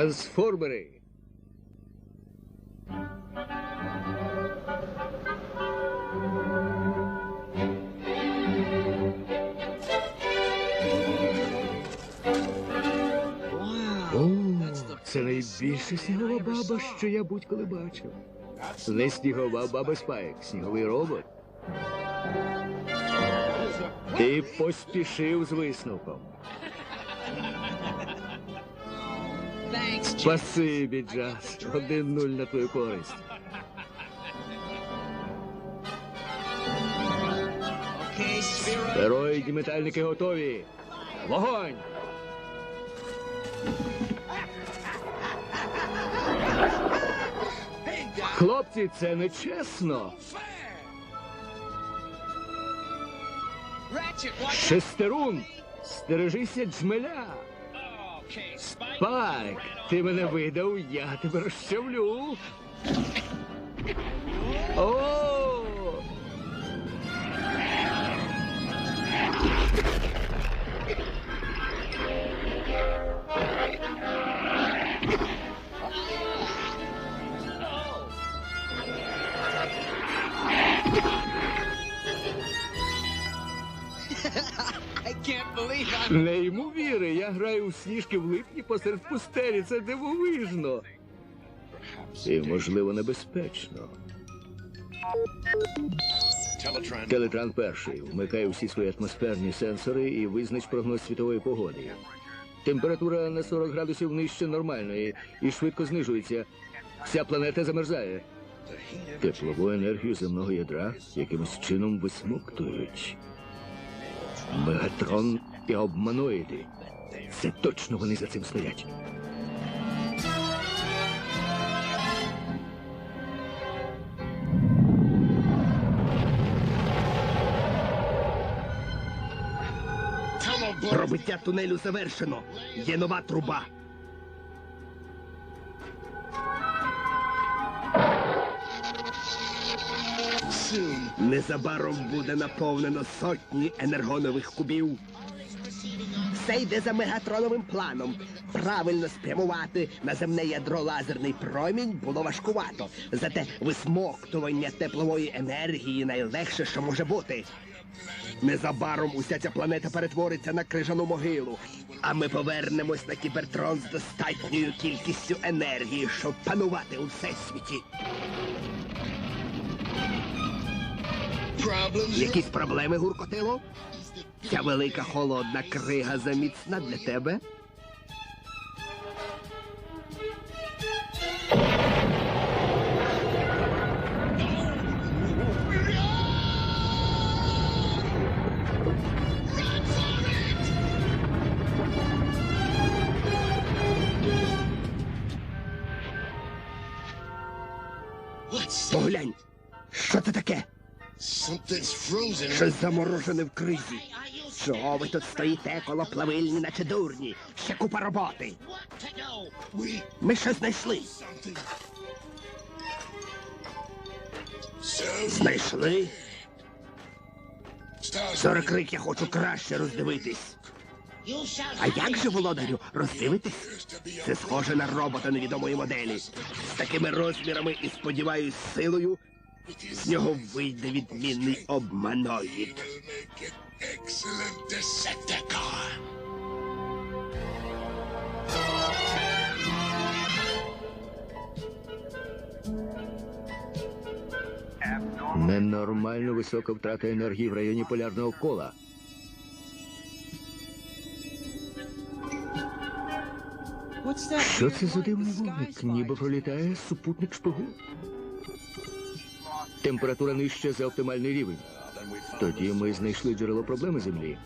Трансформери. Це найбільша снігова баба, що я будь-коли бачив. Не снігова баба Спайк, сніговий робот. Ти поспішив з висновком. Спасибі, Джаз. Один нуль на твою користь. Стероїдні метальники готові. Вогонь! Хлопці, це не чесно. Шестерун, стережися джмеля. Спайк, ти мене видав, я тебе розчавлю. О! Неймовіри, я граю у сніжки в липні посеред пустелі. Це дивовижно. І, можливо, небезпечно. Телетран перший. Вмикай усі свої атмосферні сенсори і визнач прогноз світової погоди. Температура на 40 градусів нижче нормальної і швидко знижується. Вся планета замерзає. Теплову енергію земного ядра якимось чином висмоктують. Мегатрон і обманоїди. Це точно вони за цим стоять. Пробиття тунелю завершено. Є нова труба. Незабаром буде наповнено сотні енергонових кубів. Все йде за мегатроновим планом. Правильно спрямувати на земне ядро лазерний промінь було важкувато. Зате висмоктування теплової енергії найлегше, що може бути. Незабаром уся ця планета перетвориться на крижану могилу, а ми повернемось на кібертрон з достатньою кількістю енергії, щоб панувати у всесвіті. Якісь проблеми, гуркотило? Ця велика холодна крига заміцна для тебе? Щось заморожене в кризі. Чого ви тут стоїте коло плавильні, наче дурні? Ще купа роботи. Ми щось знайшли. Знайшли? Сорокрик, я хочу краще роздивитись. А як же, володарю, роздивитись? Це схоже на робота невідомої моделі. З такими розмірами і, сподіваюсь, силою з нього вийде відмінний обманоїд. Ненормально висока втрата енергії в районі полярного кола. Що це за дивний вогник? Ніби пролітає супутник шпигун. Температура нижча за оптимальний рівень. Тоді ми знайшли джерело проблеми Землі.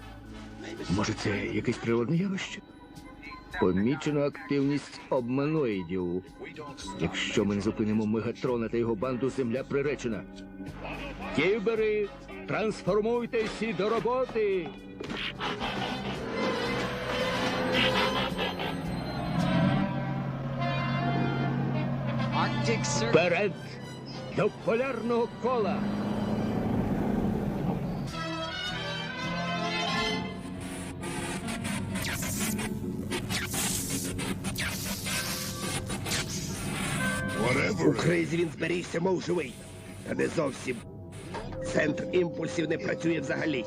Може, це якесь природне явище? Помічено активність обманоїдів. Якщо ми не зупинимо Мегатрона та його банду, земля приречена. Кібери, трансформуйтесь і до роботи! Вперед! до полярного кола. У кризі він зберігся, мов живий, та не зовсім. Центр імпульсів не працює взагалі.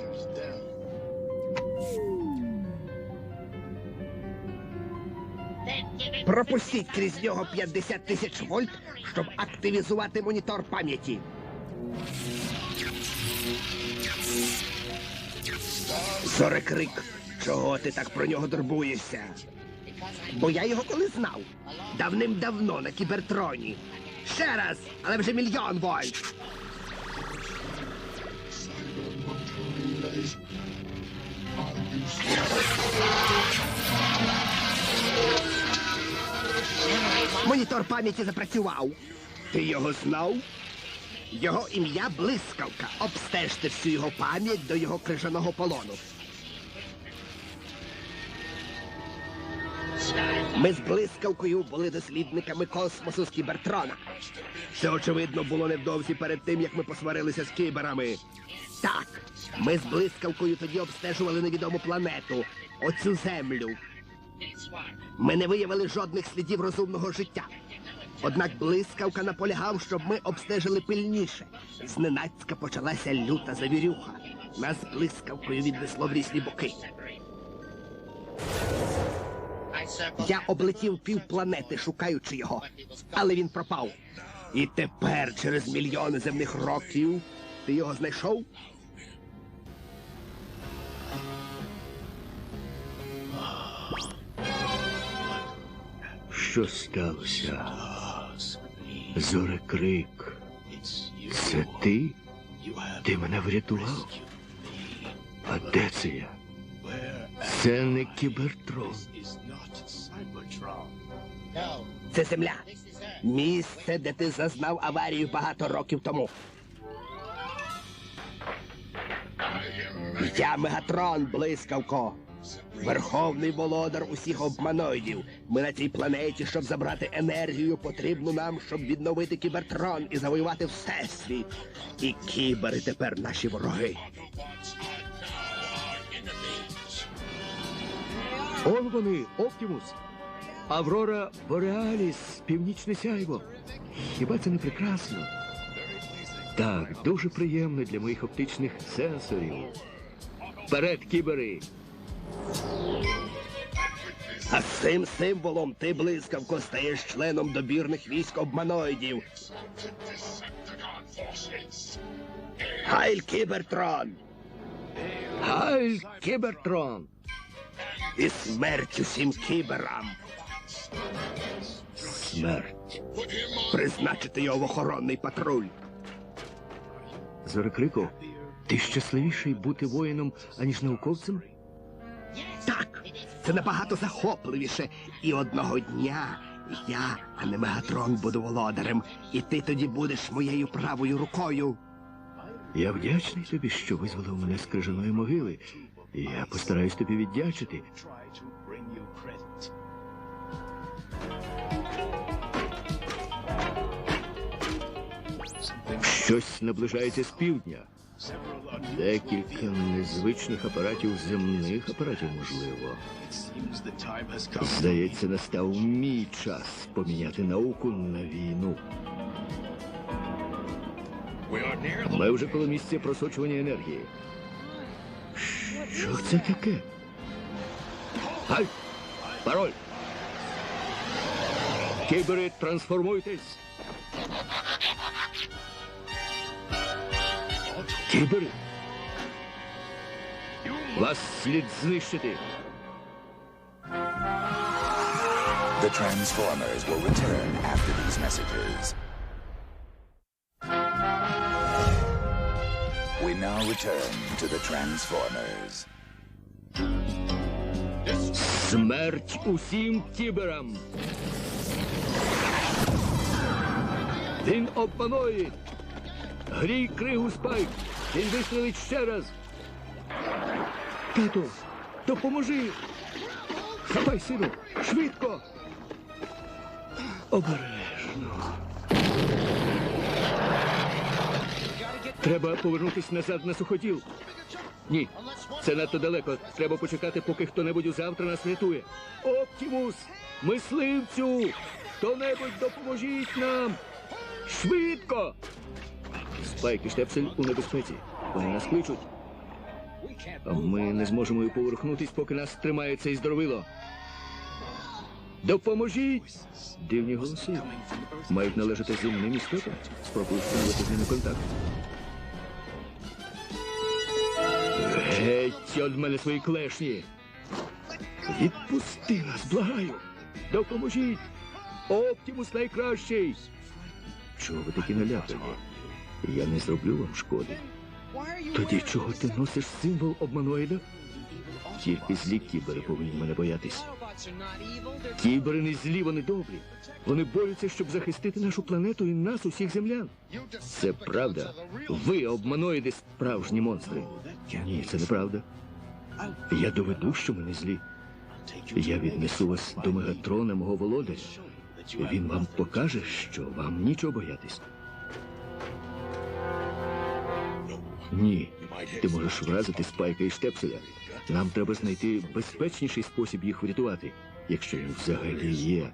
Пропустіть крізь нього 50 тисяч вольт, щоб активізувати монітор пам'яті. Зорекрик, чого ти так про нього турбуєшся? Бо я його коли знав. Давним-давно на кібертроні. Ще раз, але вже мільйон вольт. Монітор пам'яті запрацював. Ти його знав? Його ім'я Блискавка. Обстежте всю його пам'ять до його крижаного полону. Ми з блискавкою були дослідниками космосу з кібертрона. Це, очевидно, було невдовзі перед тим, як ми посварилися з кіберами. Так, ми з блискавкою тоді обстежували невідому планету, оцю землю. Ми не виявили жодних слідів розумного життя. Однак блискавка наполягав, щоб ми обстежили пильніше. Зненацька почалася люта завірюха. Нас блискавкою віднесло в різні боки. Я облетів півпланети, шукаючи його, але він пропав. І тепер, через мільйони земних років, ти його знайшов? Що сталося? Зорекрик. Це ти? Ти мене врятував? А де це я? Це не кібертрон. Це земля. Місце, де ти зазнав аварію багато років тому. Я Мегатрон, блискавко. Верховний володар усіх обманоїдів. Ми на цій планеті, щоб забрати енергію, потрібну нам, щоб відновити кібертрон і завоювати всесвіт. І кібери тепер наші вороги. Он вони, Оптимус. Аврора Бореаліс, північне сяйво. Хіба це не прекрасно? Так, дуже приємно для моїх оптичних сенсорів. Вперед, кібери! А цим символом ти, блискавко, стаєш членом добірних військ обманоїдів. Хайль Кібертрон! Гайль Кібертрон! І смерть усім кіберам! Смерть. Призначити його в охоронний патруль. Зорекрику, ти щасливіший бути воїном, аніж науковцем? Це набагато захопливіше. І одного дня я, а не Мегатрон, буду володарем, і ти тоді будеш моєю правою рукою. Я вдячний тобі, що визволив мене з крижаної могили. Я постараюсь тобі віддячити. Щось наближається з півдня. Декілька незвичних апаратів земних апаратів, можливо. Здається, настав мій час поміняти науку на війну. Ми вже коло місця просочування енергії. Що це таке? Гай! Пароль! Кібери, трансформуйтесь! Кібери! Вас слід знищити! The Transformers will return after these messages. We now return to the Transformers. Смерть усім кіберам! Він обманоїд! Грій кригу спайк! Він вистрелить ще раз! Тато, допоможи! Хапай, сину! Швидко! Обережно. Треба повернутися назад на суходіл. Ні, це надто далеко. Треба почекати, поки хто-небудь завтра нас рятує. Оптімус! Мисливцю! Хто-небудь допоможіть нам! Швидко! Спайк штепсель у небезпеці. Вони нас кличуть. Ми не зможемо і поверхнутись, поки нас тримає цей здоровило. Допоможіть! Дивні голоси. Мають належати земним істотам. Спробую встановити з ними контакт. Геть від мене свої клешні. Відпусти нас, благаю. Допоможіть. Оптимус найкращий. Чого ви такі наляпані? Я не зроблю вам шкоди. Тоді чого ти носиш символ обманоїда? Тільки злі кібери повинні мене боятись. Кібери не злі, вони добрі. Вони борються, щоб захистити нашу планету і нас, усіх землян. Це правда. Ви, обманоїди, справжні монстри. Ні, це неправда. Я доведу, що ми не злі. Я віднесу вас до Мегатрона, мого володаря. Він вам покаже, що вам нічого боятись. Ні, ти можеш вразити спайка і штепселя. Нам треба знайти безпечніший спосіб їх врятувати, якщо він взагалі є.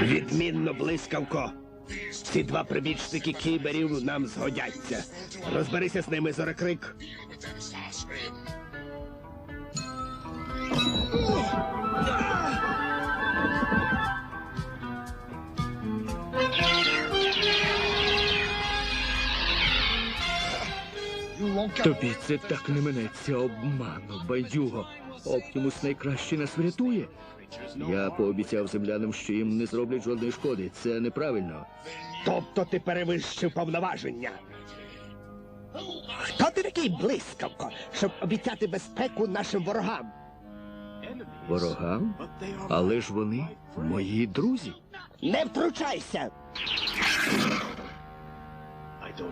Відмінно, блискавко. Ці два прибічники кіберів нам згодяться. Розберися з ними, зорекрик. With Тобі це так не минеться обману, байдюго. Оптимус найкраще нас врятує. Я пообіцяв землянам, що їм не зроблять жодної шкоди. Це неправильно. Тобто ти перевищив повноваження. Хто ти такий блискавко, щоб обіцяти безпеку нашим ворогам? Ворогам? Але ж вони мої друзі. Не втручайся!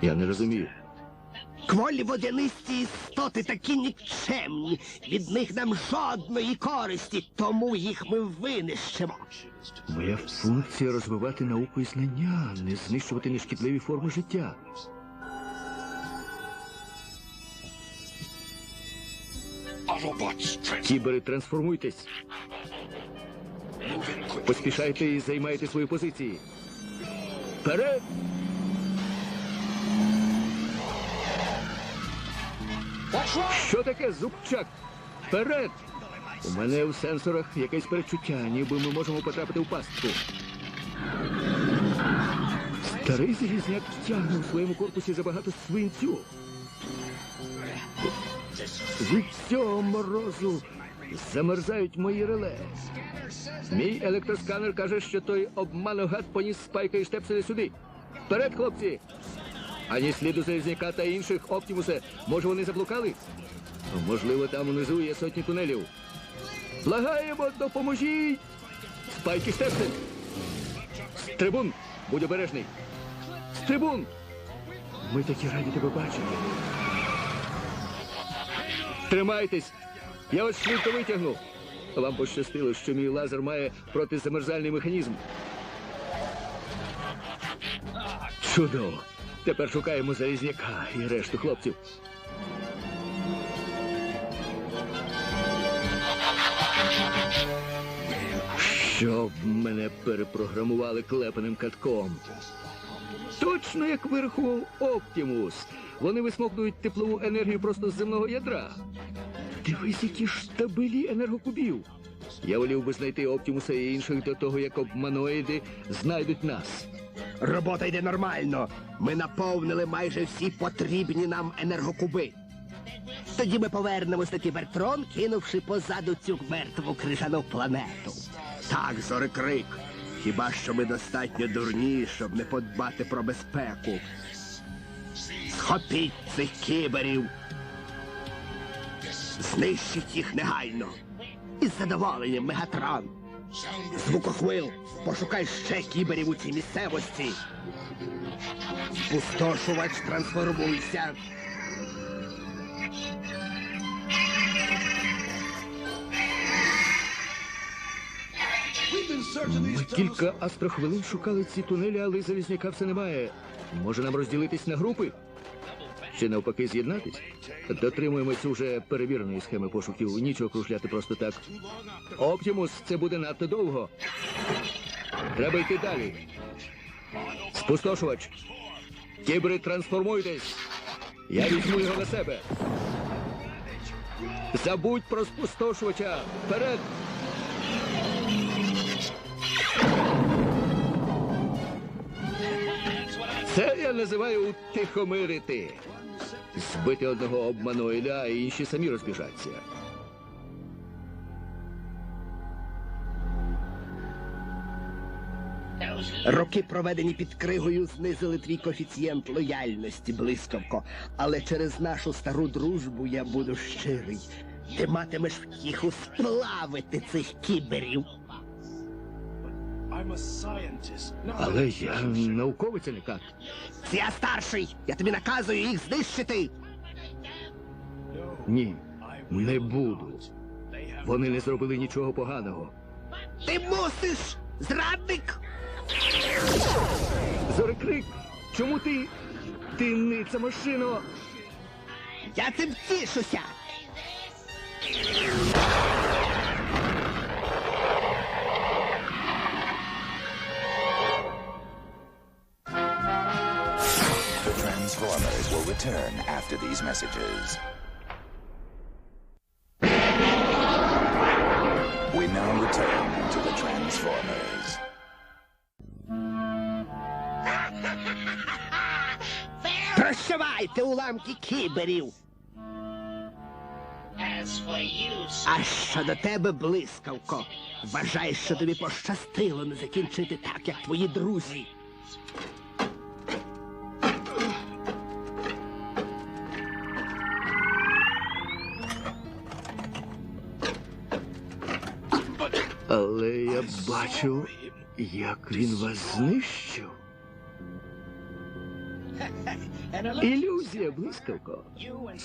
Я не розумію. Кволі водянисті істоти такі нікчемні. Від них нам жодної користі, тому їх ми винищимо. Моя функція розвивати науку і знання, не знищувати нешкідливі форми життя. Кібери, трансформуйтесь. Поспішайте і займайте свої позиції. Вперед! Що таке зубчак? Вперед! У мене в сенсорах якесь перечуття, ніби ми можемо потрапити в пастку. Старий залізняк тягне у своєму корпусі забагато свинцю. Від цього морозу замерзають мої реле. Мій електросканер каже, що той обманогад поніс спайка і штепселя сюди. Вперед, хлопці! Ані сліду Залізняка та інших Оптімусе. Може, вони заблукали? Можливо, там унизу є сотні тунелів. Благаємо, допоможіть! Спайк і штепсель! Стрибун, будь обережний! Стрибун! Ми такі раді тебе бачити. Тримайтесь! Я вас швидко витягну. Вам пощастило, що мій лазер має протизамерзальний механізм. Чудово. Тепер шукаємо залізняка і решту хлопців. Щоб мене перепрограмували клепаним катком. Точно як вирахував Оптімус. Вони висмокнують теплову енергію просто з земного ядра. Дивись, які штабелі енергокубів. Я волів би знайти Оптімуса і інших до того, як обманоїди знайдуть нас. Робота йде нормально. Ми наповнили майже всі потрібні нам енергокуби. Тоді ми повернемось на Кібертрон, кинувши позаду цю мертву крижану планету. Так, зорекрик. Хіба що ми достатньо дурні, щоб не подбати про безпеку. Схопіть цих кіберів. Знищіть їх негайно. Із задоволенням, Мегатрон. Звукохвил, пошукай ще кіберів у цій місцевості. Спустошувач, трансформуйся. Ми кілька астрохвилин шукали ці тунелі, але залізняка все немає. Може нам розділитись на групи? Чи навпаки з'єднатись? Дотримуємось уже перевіреної схеми пошуків. Нічого кружляти просто так. Оптимус, це буде надто довго. Треба йти далі. Спустошувач. Кібри, трансформуйтесь. Я візьму його на себе. Забудь про спустошувача. Вперед! Це я називаю утихомирити. Збити одного обманоїда, а інші самі розбіжаться. Роки, проведені під кригою, знизили твій коефіцієнт лояльності, блискавко. Але через нашу стару дружбу я буду щирий. Ти матимеш втіху сплавити цих кіберів. Але я науковець, а не кат. Це я старший. Я тобі наказую їх знищити. Ні, не буду. Вони не зробили нічого поганого. Ти мусиш, зрадник. Зорекрик, чому ти? Ти ниця машино! Я цим тішуся. Return after these messages. We now return to the Transformers. Прощавайте, уламки кіберів. А щодо тебе, блискавко, вважай, що тобі пощастило не закінчити так, як твої друзі. Бачу, як він вас знищив. Ілюзія, блискавко.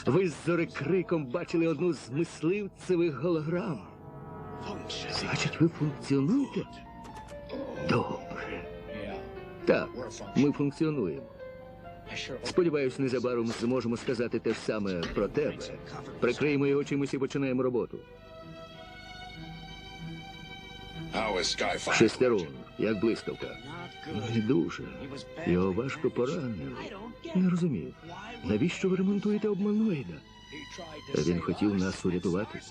Ви з зорекриком бачили одну з мисливцевих голограм. Значить, ви функціонуєте? Добре. Так, ми функціонуємо. Сподіваюсь, незабаром зможемо сказати те ж саме про тебе. Прикриємо його чимось і починаємо роботу. Шестерун, як блискавка. Не дуже. Його важко поранили. Не розумію. Навіщо ви ремонтуєте обманоїда? Він хотів нас урятувати.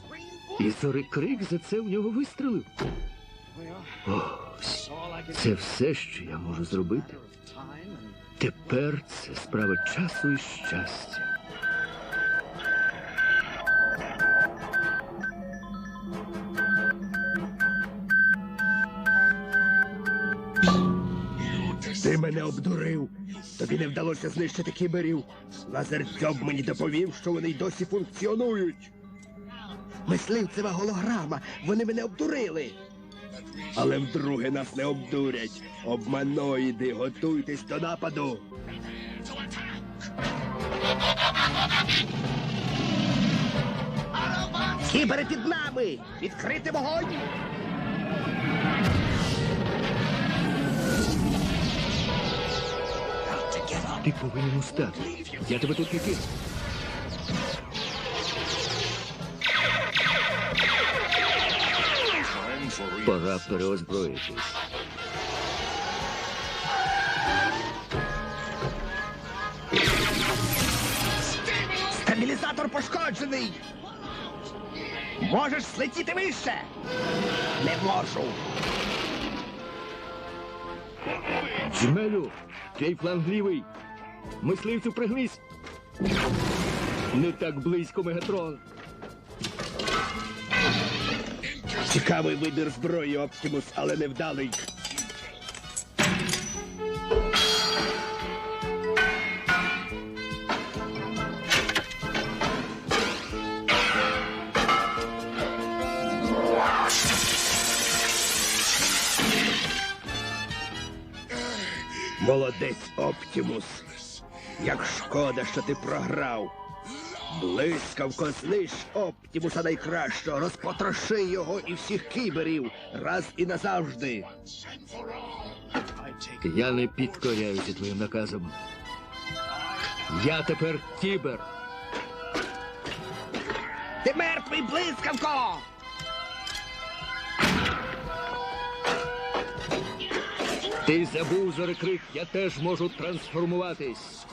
І зорекрик за це в нього вистрелив. Ось, це все, що я можу зробити. Тепер це справа часу і щастя. Ти мене обдурив. Тобі не вдалося знищити кіберів. Лазер Дзьоб мені доповів, що вони й досі функціонують. Мисливцева голограма. Вони мене обдурили. Але вдруге нас не обдурять. Обманоїди, готуйтесь до нападу. Кібери під нами! Відкрити вогонь! Ти повинен устати. Я тебе тут не кину. Пора переозброїтись. Стабілізатор пошкоджений. Можеш злетіти вище? Не можу. Джмелю, твій фланг лівий. Мисливцю пригнись. Не так близько, Мегатрон. Цікавий вибір зброї, Оптимус, але невдалий. Молодець, Оптимус. Як шкода, що ти програв. Блискавко знищ Оптімуса найкращого, розпотроши його і всіх кіберів раз і назавжди. Я не підкоряюся твоїм наказам. Я тепер кібер. Ти мертвий блискавко! Ти забув зорекрик, я теж можу трансформуватись.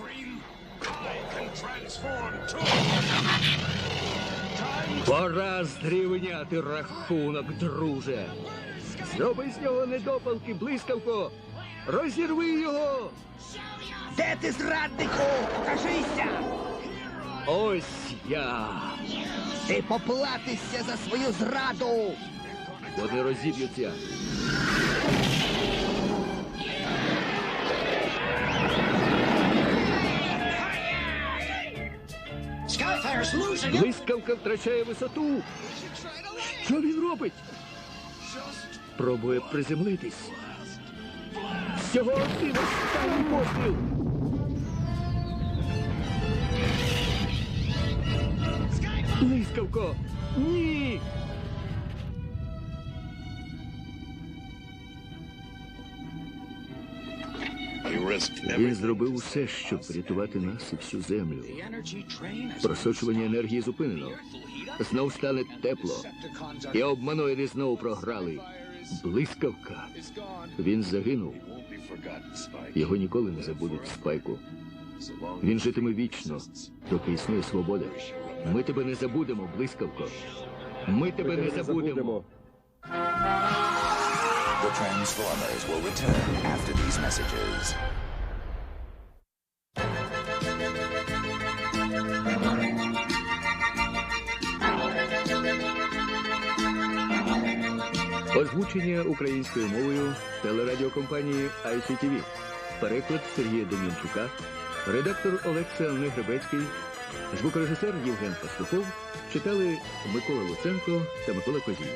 Пора здрівняти рахунок, друже. Зроби з нього недопалки, блискавко. Розірви його. Де ти, зраднику? Покажися! Ось я. Ти поплатишся за свою зраду! Вони розіб'ються. Блискавка втрачає висоту. Що він робить? Пробує приземлитись. Всього один останній постріл. Блискавко! Ні! Він зробив усе, щоб врятувати нас і всю землю. Просочування енергії зупинено. Знов стане тепло. І обманоїди знову програли. Блискавка. Він загинув. Його ніколи не забудуть спайку. Він житиме вічно, доки існує свобода. Ми тебе не забудемо, блискавко. Ми тебе не забудемо. The Transformers will return after these messages. Озвучення українською мовою телерадіокомпанії ICTV. Переклад Сергія Дем'янчука, редактор Олекса Негребецький, звукорежисер Євген Пастухов читали Микола Луценко та Микола Козій.